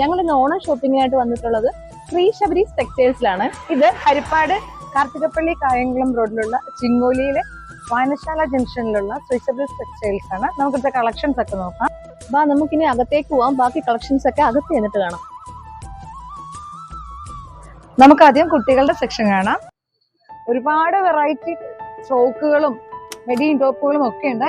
ഞങ്ങൾ ഇന്ന് ഓണം ഷോപ്പിങ്ങിനായിട്ട് വന്നിട്ടുള്ളത് ശ്രീ ശബരി ടെക്സ്റ്റൈൽസിലാണ്. ഇത് ഹരിപ്പാട് കാർത്തികപ്പള്ളി കായംകുളം റോഡിലുള്ള ചിങ്ങോലിയിലെ വായനശാല ജംഗ്ഷനിലുള്ള ശ്രീ ശബരി ടെക്സ്റ്റൈൽസ് ആണ് നമുക്കിത്തെ കളക്ഷൻസ് ഒക്കെ നോക്കാം. ബാ നമുക്കിനി അകത്തേക്ക് പോവാം. ബാക്കി കളക്ഷൻസ് ഒക്കെ അകത്ത് ചെന്നിട്ട് കാണാം. നമുക്ക് ആദ്യം കുട്ടികളുടെ സെക്ഷൻ കാണാം. ഒരുപാട് വെറൈറ്റി ഫ്രോക്കുകളും മെഡിയും ടോപ്പുകളും ഒക്കെ ഉണ്ട്.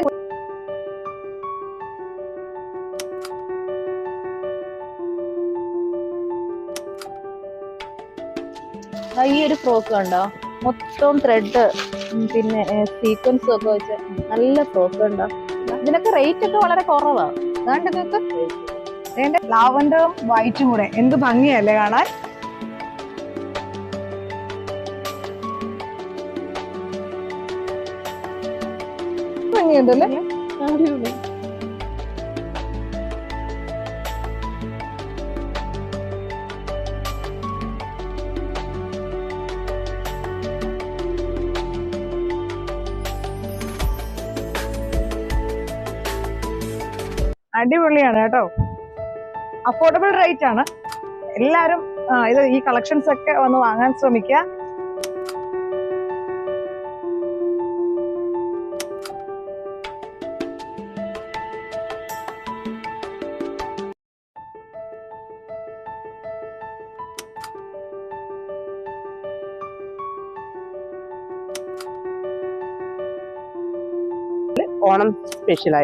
ഈ ഒരു ഫ്രോക്ക് കണ്ടോ? മൊത്തം ത്രെഡ് പിന്നെ സീക്വൻസ് ഒക്കെ വെച്ച് നല്ല ഫ്രോക്ക് ഉണ്ടോ ഇതിനൊക്കെ റേറ്റ് ഒക്കെ വളരെ കുറവാ. അതാണ്ട് നിങ്ങൾക്ക് ലാവൻഡറും വൈറ്റും കൂടെ. എന്ത് ഭംഗിയല്ലേ കാണാൻ? ഭംഗിയുണ്ടല്ലേ? അടിപൊളിയാണ് കേട്ടോ. അഫോർഡബിൾ റേറ്റ് ആണ്. എല്ലാരും ഇത് ഈ കളക്ഷൻസ് ഒക്കെ വന്ന് വാങ്ങാൻ ശ്രമിക്കുക. ഓണം സ്പെഷ്യൽ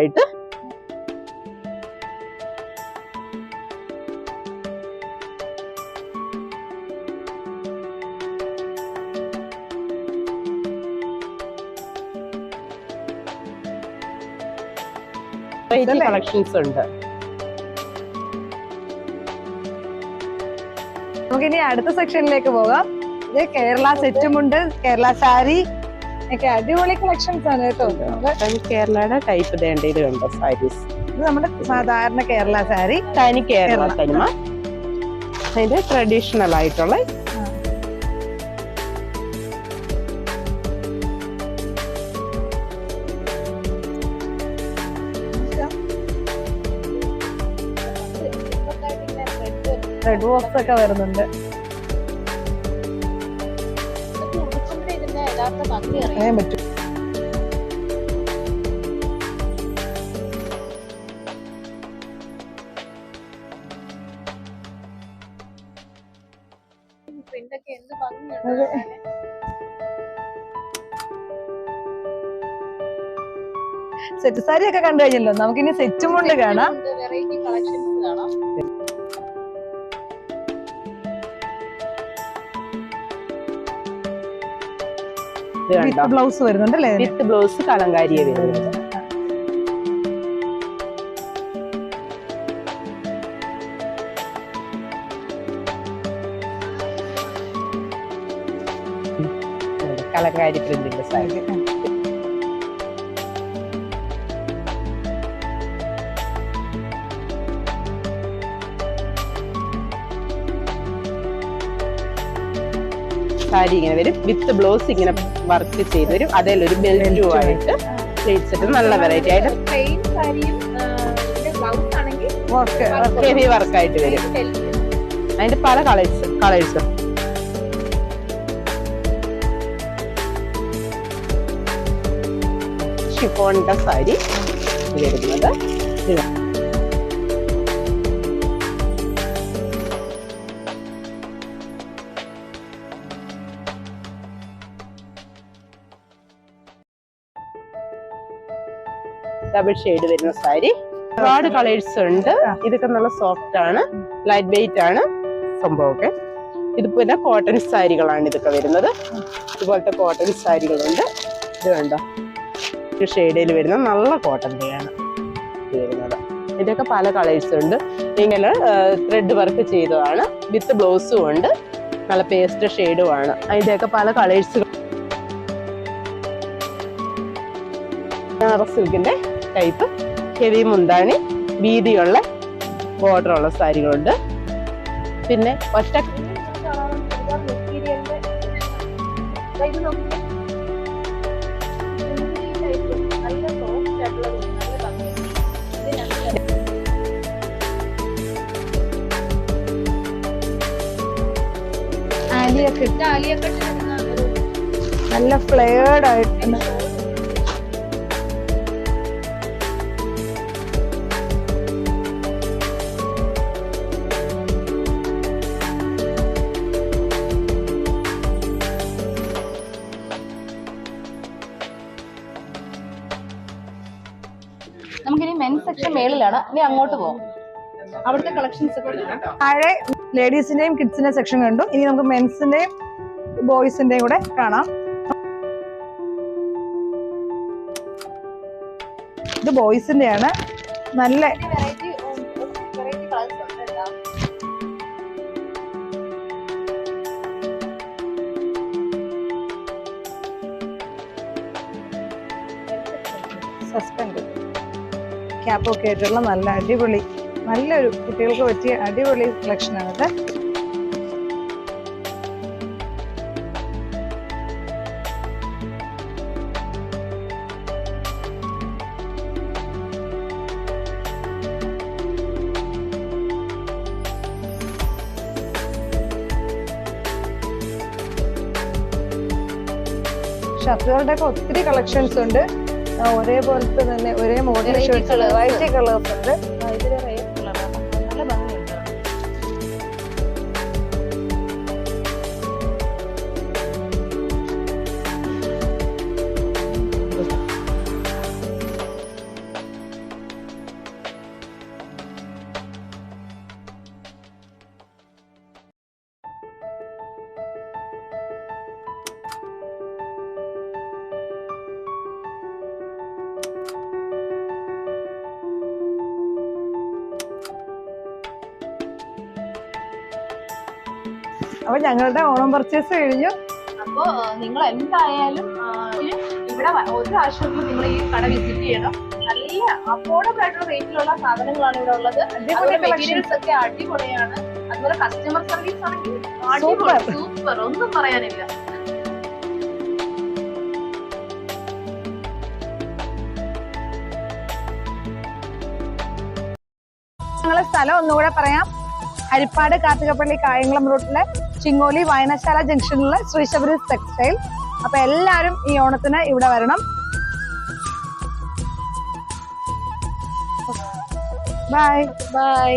കളക്ഷൻസ് ഉണ്ട്. നമുക്കിനി അടുത്ത സെക്ഷനിലേക്ക് പോകാം. ഇത് കേരള സെറ്റുമുണ്ട് കേരള സാരി ഒക്കെ അടിപൊളി കളക്ഷൻസ് ആണ് കേട്ടോ. കേരളയുടെ ടൈപ്പ് ഇതുണ്ട് സാരീസ് ഇത് നമ്മുടെ സാധാരണ കേരള സാരി. തനി കേരള കേരള. തനിമ. അതിന്റെ ട്രഡീഷണൽ ആയിട്ടുള്ള റെഡ് ബോക്സ് ഒക്കെ വരുന്നുണ്ട്. അറിയാൻ പറ്റും. സെറ്റ് സാരി ഒക്കെ കണ്ടു കഴിഞ്ഞല്ലോ. നമുക്കിനി സെറ്റും കൊണ്ട് കാണാം. വെറൈറ്റി കളക്ഷൻസ് കാണാം. വിത്ത് ബ്ലൗസ് വരുന്നുണ്ട് അല്ലേ വിത്ത് ബ്ലൗസ് കലങ്കാരിയെ വരുന്നുണ്ട് കലങ്കാരി പ്രിന്റിന്റെ സാരി സാരി ഇങ്ങനെ വരും. വിത്ത് ബ്ലൗസ് ഇങ്ങനെ വർക്ക് ചെയ്ത് വരും. അതിലൊരു ബെൽറ്റും ആയിട്ട് പ്ലേറ്റ് സെറ്റ് നല്ല വെറൈറ്റി ആയിട്ട് ഹെവി വർക്കായിട്ട് വരും. അതിന്റെ പല കളേഴ്സ് കളേഴ്സും ഷിഫോണിന്റെ സാരി വരുന്നത് ഡബിൾ ഷെയ്ഡ് വരുന്ന സാരി ഒരുപാട് കളേഴ്സ് ഉണ്ട്. ഇതൊക്കെ നല്ല സോഫ്റ്റ് ആണ്. ലൈറ്റ് വെയിറ്റ് ആണ്. സംഭവമൊക്കെ. ഇത് പിന്നെ കോട്ടൺ സാരികളാണ് ഇതൊക്കെ വരുന്നത്. ഇതുപോലത്തെ കോട്ടൺ സാരികളുണ്ട്. ഇത് കണ്ടോ? ഈ ഷെയ്ഡിൽ വരുന്ന നല്ല കോട്ടന്റെയാണ് വരുന്നത്. ഇതൊക്കെ പല കളേഴ്സ് ഉണ്ട്. ഇങ്ങനെ ത്രെഡ് വർക്ക് ചെയ്തതാണ്. വിത്ത് ബ്ലൗസും ഉണ്ട്. നല്ല പേസ്റ്റ് ഷെയ്ഡും ആണ്. അതിന്റെയൊക്കെ പല കളേഴ്സ് സിൽക്കിന്റെ ടൈപ്പ് ഹെവി മുന്താണി വീതിയുള്ള ബോർഡറുള്ള സാരികളുണ്ട്. പിന്നെ ഒറ്റ നല്ല ഫ്ലെയർഡ് ആയിട്ടുണ്ട് സെക്ഷൻ നീ അങ്ങോട്ട് പോകും അവിടുത്തെ കളക്ഷൻസ് താഴെ ലേഡീസിന്റെയും കിഡ്സിന്റെ സെക്ഷൻ കണ്ടു. ഇനി നമുക്ക് മെൻസിന്റെയും ബോയ്സിന്റെയും കൂടെ കാണാം. ഇത് ബോയ്സിന്റെയാണ് നല്ല ക്യാപ്പ് ഒക്കെ ആയിട്ടുള്ള നല്ല അടിപൊളി നല്ലൊരു കുട്ടികൾക്ക് പറ്റിയ അടിപൊളി കളക്ഷൻ ഇത് ഷർട്ടുകളുടെ ഒക്കെ ഒത്തിരി കളക്ഷൻസ് ഉണ്ട്. ഒരേപോലത്തെ തന്നെ ഒരേ model shirt white. Variety colours ഉണ്ട് അപ്പൊ ഞങ്ങളുടെ ഓണം പർച്ചേസ് കഴിഞ്ഞു. അപ്പോ നിങ്ങൾ എന്തായാലും ഇവിടെ ഒരു പ്രാവശ്യം നിങ്ങൾ ഈ കട വിസിറ്റ് ചെയ്യണം. നല്ല അഫോർഡബിൾ ആയിട്ടുള്ള റേറ്റിലുള്ള സാധനങ്ങളാണ് ഇവിടെ ഉള്ളത്. അതുപോലെ മെറ്റീരിയൽസ് ഒക്കെ അടിപൊളിയാണ്. അതുപോലെ കസ്റ്റമർ സർവീസ് ആണെങ്കിൽ. സൂപ്പർ ഒന്നും പറയാനില്ല. ഞങ്ങളെ സ്ഥലം ഒന്നുകൂടെ പറയാം. ഹരിപ്പാട് കാർത്തികപ്പള്ളി കായംകുളം റൂട്ടിലെ ചിങ്ങോലി വായനശാല ജംഗ്ഷനിലെ ശ്രീശബരീസ് ടെക്സ്റ്റൈൽ അപ്പൊ എല്ലാവരും ഈ ഓണത്തിന് ഇവിടെ വരണം. Bye bye